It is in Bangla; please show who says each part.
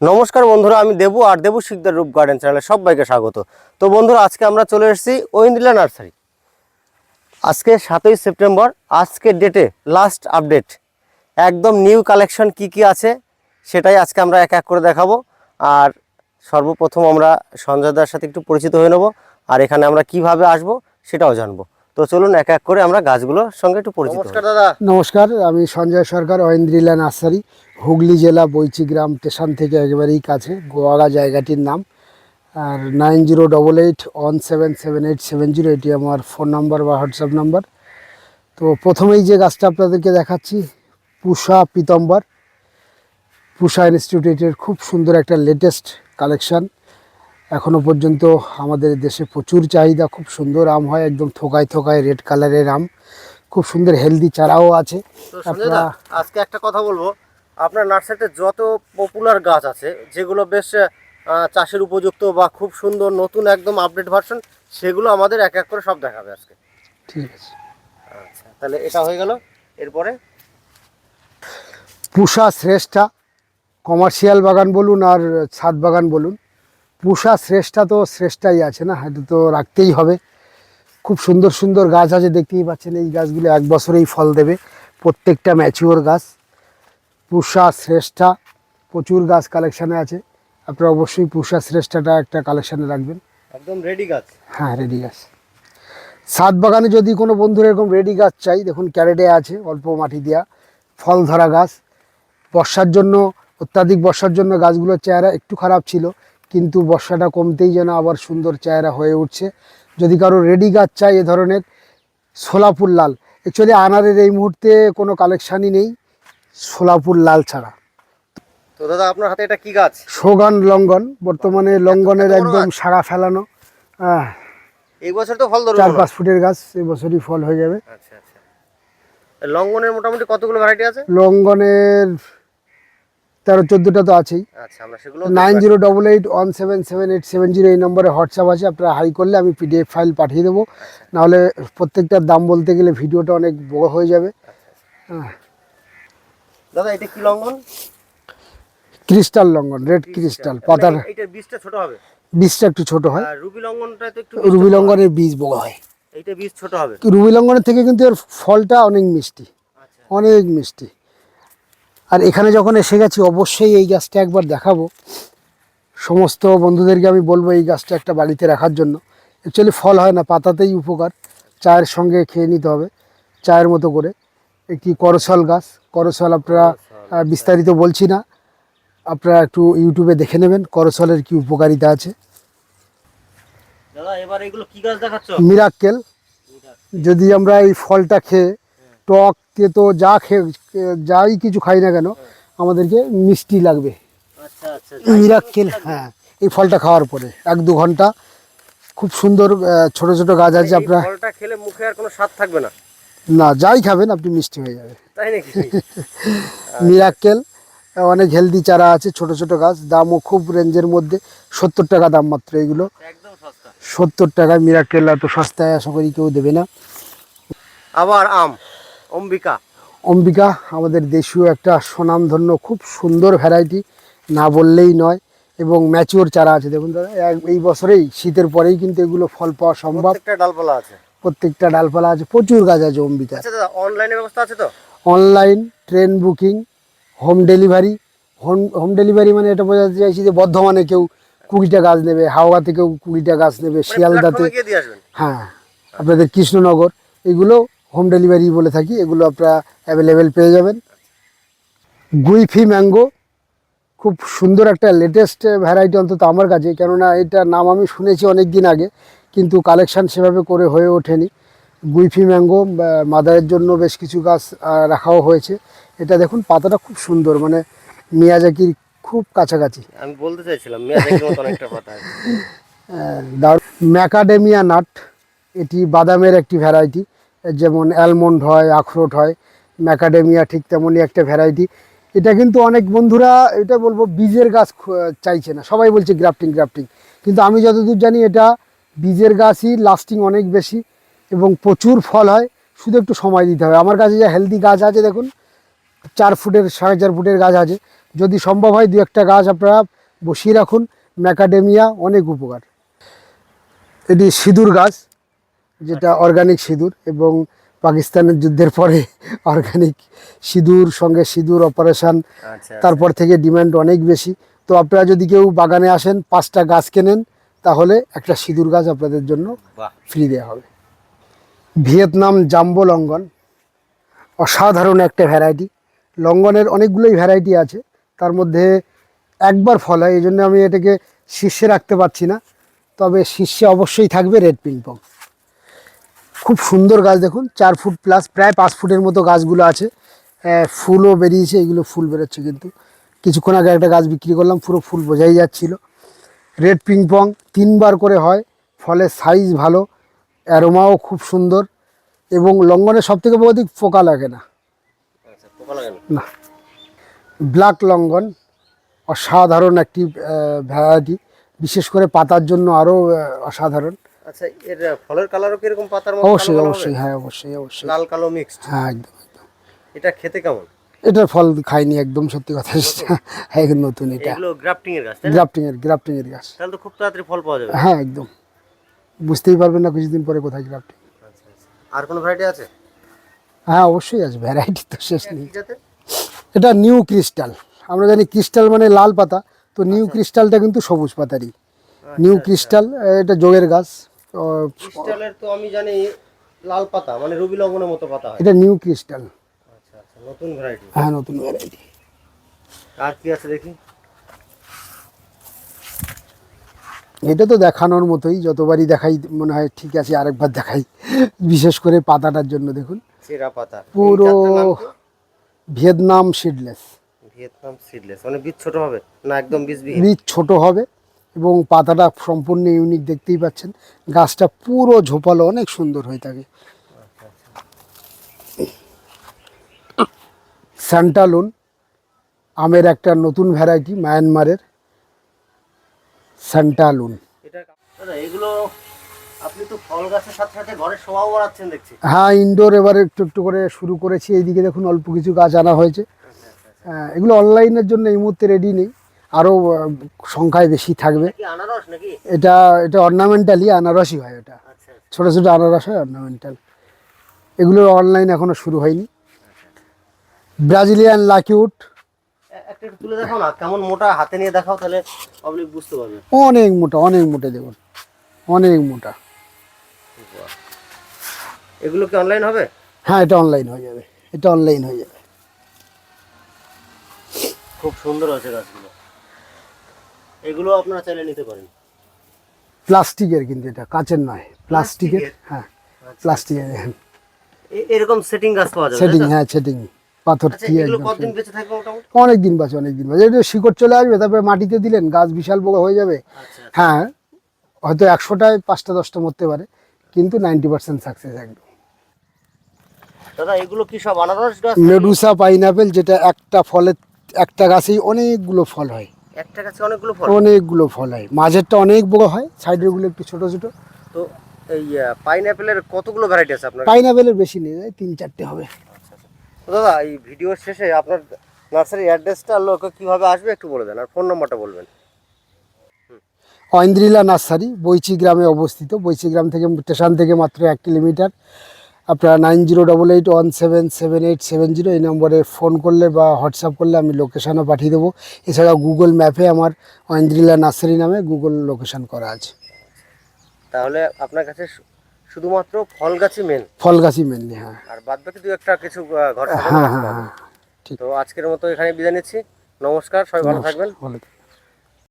Speaker 1: নমস্কার বন্ধুরা, আমি দেবু আর দেবু শিকদার রূপ গার্ডেন চ্যানেলে সবাইকে স্বাগত। তো বন্ধুরা, আজকে আমরা চলে এসেছি ঐন্দিলা নার্সারি। আজকে সাতই সেপ্টেম্বর আজকের ডেটে লাস্ট আপডেট একদম নিউ কালেকশন কি কি আছে, সেটাই আজকে আমরা এক এক করে দেখাবো। আর সর্বপ্রথম আমরা সঞ্জয় দার সাথে একটু পরিচিত হয়ে নেব, আর এখানে আমরা কীভাবে আসব সেটাও জানব। তো চলুন এক এক করে আমরা গাছগুলোর সঙ্গে একটু পরিচিত নমস্কার দাদা।
Speaker 2: নমস্কার আমি সঞ্জয় সরকার ঐন্দ্রিলা নার্সারি হুগলি জেলা বৈচিগ্রাম স্টেশন থেকে একেবারেই কাছে গোয়াগা জায়গাটির নাম। আর nine zero double eight one seven seven eight seven zero এটি আমার ফোন নাম্বার বা হোয়াটসঅ্যাপ নাম্বার। তো প্রথমেই যে গাছটা আপনাদেরকে দেখাচ্ছি পুষা পিতম্বর। পুষা ইনস্টিটিউটের খুব সুন্দর একটা লেটেস্ট কালেকশন এখনও পর্যন্ত আমাদের দেশে প্রচুর চাহিদা খুব সুন্দর আম হয় একদম থোকায় থোকায় রেড কালারের আম। খুব সুন্দর হেলদি চারাও আছে।
Speaker 1: আজকে একটা কথা বলব। আপনার নার্সারিতে যত পপুলার গাছ আছে যেগুলো বেশ চাষের উপযুক্ত বা খুব সুন্দর নতুন একদম আপডেট ভার্সন সেগুলো আমাদের এক এক করে সব দেখাবে আজকে।
Speaker 2: ঠিক আছে।
Speaker 1: আচ্ছা তাহলে এটা হয়ে গেল। এরপরে?
Speaker 2: পুষা শ্রেষ্ঠা কমার্শিয়াল বাগান বলুন আর ছাদ বাগান বলুন। পুষা শ্রেষ্ঠা তো শ্রেষ্ঠাই আছে না এটা তো রাখতেই হবে। খুব সুন্দর সুন্দর গাছ আছে দেখতেই পাচ্ছেন এই গাছগুলো এক বছরেই ফল দেবে। প্রত্যেকটা ম্যাচিওর গাছ পুষা শ্রেষ্ঠা প্রচুর গাছ কালেকশানে আছে। আপনারা অবশ্যই পুষা শ্রেষ্ঠাটা একটা কালেকশানে রাখবেন।
Speaker 1: একদম রেডি গাছ।
Speaker 2: হ্যাঁ রেডি গাছ। ছাদ বাগানে যদি কোনো বন্ধুর এরকম রেডি গাছ চাই দেখুন ক্যারেটে আছে অল্প মাটি দেওয়া ফল ধরা গাছ। বর্ষার জন্য অত্যাধিক বর্ষার জন্য গাছগুলোর চেহারা একটু খারাপ ছিল কিন্তু বর্ষাটা কমতেই যেন আবার সুন্দর চেহারা হয়ে উঠছে। যদি কারও রেডি গাছ চাই এ ধরনের সোলাপুর লাল। অ্যাকচুয়ালি আনারের এই মুহূর্তে কোনো কালেকশানই নেই সোলাপুর লাল ছাড়া।
Speaker 1: তো দাদা আপনার হাতে এটা কি গাছ?
Speaker 2: সোগান লঙ্গন বর্তমানে
Speaker 1: লঙ্গনের
Speaker 2: একদম? সারা ফেলানো। হ্যাঁ
Speaker 1: এই বছর তো ফল ধরবে
Speaker 2: চার পাঁচ ফুটের গাছ এবছরই ফল হয়ে যাবে।
Speaker 1: আচ্ছা আচ্ছা। লঙ্গনের মোটামুটি কতগুলো ভ্যারাইটি আছে?
Speaker 2: লঙ্ঘনের তেরো চোদ্দোটা তো আছেই।
Speaker 1: আচ্ছা
Speaker 2: nine zero double eight one seven seven eight seven zero এই নম্বরে হোয়াটসঅ্যাপ আছে আপনারা হাই করলে আমি পিডিএফ ফাইল পাঠিয়ে দেবো। নাহলে প্রত্যেকটার দাম বলতে গেলে ভিডিওটা অনেক বড় হয়ে যাবে। হ্যাঁ
Speaker 1: দাদা এটা কি লঙ্ঘন
Speaker 2: ক্রিস্টাল লঙ্ঘন রেড ক্রিস্টাল। পাতার।
Speaker 1: মানে বীজটা ছোট হবে?
Speaker 2: বীজটা একটু ছোট হয়।
Speaker 1: রুবি লঙ্ঘনটা একটু
Speaker 2: রুবি লঙ্ঘনের বীজ বড় হয়।
Speaker 1: এইটা বীজ ছোট হবে?
Speaker 2: রুবি লঙ্ঘনের থেকে কিন্তু এর ফলটা অনেক মিষ্টি।
Speaker 1: আচ্ছা।
Speaker 2: অনেক মিষ্টি। আর এখানে যখন এসে গেছি অবশ্যই এই গাছটা একবার দেখাবো। সমস্ত বন্ধুদেরকে আমি বলব এই গাছটা একটা বাড়িতে রাখার জন্য। অ্যাকচুয়ালি ফল হয় না পাতাতেই উপকার। চায়ের সঙ্গে খেয়ে নিতে হবে চায়ের মতো করে। একটি করসল গাছ। করসল আপনারা বিস্তারিত বলছি না। আপনারা একটু ইউটিউবে দেখে নেবেন করসলের কি উপকারিতা আছে।
Speaker 1: দাদা এবার এগুলো কি
Speaker 2: মিরাক্কেল। যদি আমরা এই ফলটা খেয়ে টক তেতো যা খেয়ে যাই কিছু খাই না কেন আমাদেরকে মিষ্টি লাগবে।
Speaker 1: আচ্ছা আচ্ছা
Speaker 2: মিরাক্কেল হ্যাঁ এই ফলটা খাওয়ার পরে এক দু ঘণ্টা। খুব সুন্দর ছোট ছোট গাছ আছে আপনার।
Speaker 1: ফলটা খেলে মুখে আর কোনো স্বাদ থাকবে না।
Speaker 2: না যাই খাবেন আপনি মিষ্টি হয়ে যাবে।
Speaker 1: তাই নাকি?
Speaker 2: মিরাক্কেল অনেক হেলদি চারা আছে ছোট ছোট গাছ দামও খুব রেঞ্জের মধ্যে। সত্তর টাকা দাম মাত্র এগুলো। সত্তর টাকায় মিরাক্কেল এত সস্তায় আশা করি কেউ দেবে না।
Speaker 1: আবার আম। অম্বিকা।
Speaker 2: অম্বিকা আমাদের দেশীয় একটা স্বনামধন্য খুব সুন্দর ভ্যারাইটি না বললেই নয় এবং ম্যাচিওর চারা আছে। দেখুন দাদা এই বছরেই শীতের পরেই কিন্তু এগুলো ফল পাওয়া সম্ভব।
Speaker 1: ডালপালা আছে।
Speaker 2: প্রত্যেকটা ডালপালা আছে প্রচুর গাছ আছে অম্বিকা।
Speaker 1: আচ্ছা অনলাইনে ব্যবস্থা আছে তো?
Speaker 2: Online train booking home delivery home home delivery মানে এটা বোঝাতে চাইছি যে বর্ধমানে কেউ কুড়িটা গাছ নেবে হাওড়াতে কেউ কুড়িটা গাছ নেবে
Speaker 1: মানে
Speaker 2: শিয়ালদাতে হ্যাঁ আপনাদের কৃষ্ণনগর এগুলো হোম ডেলিভারি বলে থাকি এগুলো আপনারা অ্যাভেলেবেল পেয়ে যাবেন। গুইফি ম্যাঙ্গো খুব সুন্দর একটা লেটেস্ট ভ্যারাইটি অন্তত আমার কাছে কেননা এটার নাম আমি শুনেছি অনেক দিন আগে কিন্তু কালেকশান সেভাবে করে হয়ে ওঠেনি। গুইফি ম্যাঙ্গো মাদারের জন্য বেশ কিছু গাছ রাখাও হয়েছে। এটা দেখুন পাতাটা খুব সুন্দর মানে মিয়াজাকির খুব কাছাকাছি।
Speaker 1: আমি বলতে চাইছিলাম আছে
Speaker 2: ম্যাকাডেমিয়া নাট এটি বাদামের একটি ভ্যারাইটি যেমন অ্যালমন্ড হয়, আখরোট হয় ম্যাকাডেমিয়া ঠিক তেমনই একটা ভ্যারাইটি এটা কিন্তু অনেক বন্ধুরা, এটা বলব বীজের গাছ চাইছে না। সবাই বলছে গ্রাফটিং গ্রাফটিং কিন্তু আমি যতদূর জানি এটা বীজের গাছই লাস্টিং অনেক বেশি এবং প্রচুর ফল হয়। শুধু একটু সময় দিতে হবে। আমার কাছে যে হেলদি গাছ আছে, দেখুন, চার ফুটের, সাড়ে চার ফুটের গাছ আছে। যদি সম্ভব হয় দু একটা গাছ আপনারা বসিয়ে রাখুন। ম্যাকাডেমিয়া অনেক উপকার। এটি সিঁদুর গাছ। যেটা অর্গানিক সিঁদুর এবং পাকিস্তানের যুদ্ধের পরে অর্গানিক সিঁদুর সঙ্গে সিঁদুর অপারেশন
Speaker 1: আচ্ছা
Speaker 2: তারপর থেকে ডিমান্ড অনেক বেশি। তো আপনারা যদি কেউ বাগানে আসেন পাঁচটা গাছ কেনেন তাহলে একটা সিঁদুর গাছ আপনাদের জন্য ফ্রি দেওয়া হবে। ভিয়েতনাম জাম্বো লঙ্গন অসাধারণ একটা ভ্যারাইটি লঙ্গনের অনেকগুলোই ভ্যারাইটি আছে। তার মধ্যে একবার ফল হয় এই জন্য আমি এটাকে শীর্ষে রাখতে পারছি না। তবে শীর্ষে অবশ্যই থাকবে রেড পিংপং খুব সুন্দর গাছ দেখুন চার ফুট প্লাস প্রায় পাঁচ ফুটের মতো গাছগুলো আছে। ফুলও বেরিয়েছে এগুলো ফুল বেরোচ্ছে কিন্তু। কিছুক্ষণ আগে একটা গাছ বিক্রি করলাম পুরো ফুল বোঝাই যাচ্ছিল। রেড পিংপং তিনবার করে হয় ফলের সাইজ ভালো অ্যারোমাও খুব সুন্দর এবং লঙ্ঘনের সব থেকে অধিক পোকা লাগে না।
Speaker 1: আচ্ছা পোকা লাগে না?
Speaker 2: না। ব্ল্যাক লঙ্গন অসাধারণ একটি ভ্যারাইটি বিশেষ করে পাতার জন্য আরও অসাধারণ।
Speaker 1: আচ্ছা এর ফলের কালারও কীরকম পাতার মতো
Speaker 2: অবশ্যই অবশ্যই হ্যাঁ অবশ্যই অবশ্যই।
Speaker 1: লাল কালো মিক্সড
Speaker 2: হ্যাঁ একদম একদম।
Speaker 1: এটা খেতে কেমন?
Speaker 2: এটার ফল খাইনি একদম সত্যি কথা হ্যাঁ একদম নতুন এটা।
Speaker 1: এগুলো গ্রাফটিং এর গাছ
Speaker 2: গ্রাফটিং এর গ্রাফটিং এর গাছ।
Speaker 1: তাহলে তো খুব তাড়াতাড়ি ফল পাওয়া যাবে।
Speaker 2: হ্যাঁ একদম। বুঝতেই পারবেন না কিছুদিন পরে কোথায় গ্রাফটিং
Speaker 1: আচ্ছা আচ্ছা। আর কোনো ভ্যারাইটি আছে?
Speaker 2: হ্যাঁ অবশ্যই আছে ভ্যারাইটি তো শেষ নেই। এটা নিউ ক্রিস্টাল আমরা জানি ক্রিস্টাল মানে লাল পাতা তো নিউ ক্রিস্টালটা কিন্তু সবুজ পাতারই। নিউ ক্রিস্টাল এটা যোগের গাছ।
Speaker 1: ক্রিস্টালের তো আমি জানি লাল পাতা মানে রবি লবণের মতো পাতা হয়।
Speaker 2: এটা নিউ ক্রিস্টাল।
Speaker 1: আচ্ছা আচ্ছা নতুন ভ্যারাইটি
Speaker 2: হ্যাঁ নতুন ভ্যারাইটি
Speaker 1: আর কি আছে দেখি?
Speaker 2: এটা তো দেখানোর মতোই যতবারই দেখাই মনে হয় ঠিক আছে আরেকবার দেখাই। বিশেষ করে পাতাটার জন্য দেখুন।
Speaker 1: চেরা পাতা।
Speaker 2: পুরো? ভিয়েতনাম সিডলেস
Speaker 1: ভিয়েতনাম সিডলেস মানে বীজ ছোট হবে না একদম বীজ
Speaker 2: বীজ ছোট হবে এবং পাতাটা সম্পূর্ণ ইউনিক দেখতেই পাচ্ছেন। গাছটা পুরো ঝোপালো অনেক সুন্দর হয়ে থাকে। স্যান্টালুন আমের একটা নতুন ভ্যারাইটি মায়ানমারের স্যান্টালুন
Speaker 1: এগুলো আপনি তো ফল গাছের সাথে সাথে ঘরের শোভাও বাড়াচ্ছেন দেখছি।
Speaker 2: হ্যাঁ ইনডোর এবারে একটু একটু করে শুরু করেছি। এইদিকে দেখুন অল্প কিছু গাছ আনা হয়েছে। হ্যাঁ, এগুলো অনলাইনের জন্য এই মুহূর্তে রেডি নেই। আরও সংখ্যায় বেশি থাকবে। এটা এটা অর্নামেন্টালি আনারসই হয় এটা।
Speaker 1: আচ্ছা আচ্ছা।
Speaker 2: ছোটো ছোটো আনারস হয় অর্নামেন্টাল এগুলো অনলাইন এখনও শুরু হয়নি। ব্রাজিলিয়ান লাকিউড
Speaker 1: তুলে দেখাও না কেমন মোটা হাতে নিয়ে দেখাও তাহলে পাবলিক বুঝতে পারবে।
Speaker 2: অনেক মোটা অনেক মোটা দেখুন। অনেক মোটা।
Speaker 1: এগুলো কি অনলাইন হবে?
Speaker 2: হ্যাঁ এটা অনলাইন হয়ে যাবে। এটা অনলাইন হয়ে যাবে।
Speaker 1: খুব সুন্দর আছে গাছগুলো। এগুলো আপনারা চাইলে নিতে পারেন।
Speaker 2: প্লাস্টিকের কিন্তু এটা কাচের নয় প্লাস্টিকের
Speaker 1: প্লাস্টিকের?
Speaker 2: হ্যাঁ প্লাস্টিকের দেখেন
Speaker 1: এ- এরকম সেটিং গাছ পাওয়া যাবে
Speaker 2: সেটিং হ্যাঁ সেটিং পাথর
Speaker 1: আচ্ছা
Speaker 2: দিয়ে
Speaker 1: এগুলো কতদিন বেঁচে থাকবে মোটামুটি?
Speaker 2: অনেক দিন বাঁচে অনেক দিন বাঁচে এটা শিকড় চলে আসবে তারপরে মাটিতে দিলেন গাছ বিশাল বড় হয়ে যাবে।
Speaker 1: আচ্ছা
Speaker 2: হ্যাঁ হয়তো একশোটায় পাঁচটা দশটা মরতে পারে কিন্তু নাইনটি পার্সেন্ট সাকসেস একদম।
Speaker 1: দাদা এগুলো কি সব আনারস গাছ?
Speaker 2: মেডুসা পাইনাপেল যেটা একটা ফলের একটা গাছেই অনেকগুলো ফল হয়।
Speaker 1: একটা গাছে অনেকগুলো ফল?
Speaker 2: অনেকগুলো ফল হয়। মাঝেরটা অনেক বড় হয় সাইডেরগুলো একটু ছোট ছোট।
Speaker 1: তো এই পাইনঅ্যাপেলের কতগুলো ভ্যারাইটি আছে আপনার?
Speaker 2: পাইনাপেলের বেশি নেই এই তিন চারটে হবে।
Speaker 1: তো দাদা এই ভিডিওর শেষে আপনার নার্সারি অ্যাড্রেসটা লোক কীভাবে আসবে একটু বলে দেন আর ফোন নম্বরটা বলবেন।
Speaker 2: ঐন্দ্রিলা নার্সারি বৈচি গ্রামে অবস্থিত। বৈচি গ্রাম থেকে স্টেশন থেকে মাত্র এক কিলোমিটার। আপনারা nine zero double eight one seven seven eight seven zero এই নম্বরে ফোন করলে বা হোয়াটসঅ্যাপ করলে আমি লোকেশানও পাঠিয়ে দেবো। এছাড়া গুগল ম্যাপে আমার ঐন্দ্রিলা নার্সারি নামে গুগল লোকেশান করা আছে।
Speaker 1: তাহলে আপনার কাছে শুধুমাত্র ফল গাছই মেন
Speaker 2: ফল গাছই মেনলি হ্যাঁ।
Speaker 1: আর বাদ বাকি দু একটা কিছু ঘর সাজানো
Speaker 2: হ্যাঁ হ্যাঁ হ্যাঁ ঠিক।
Speaker 1: তো আজকের মতো এখানে বিদায় নিচ্ছি। নমস্কার সবাই ভালো থাকবেন।
Speaker 2: ভালো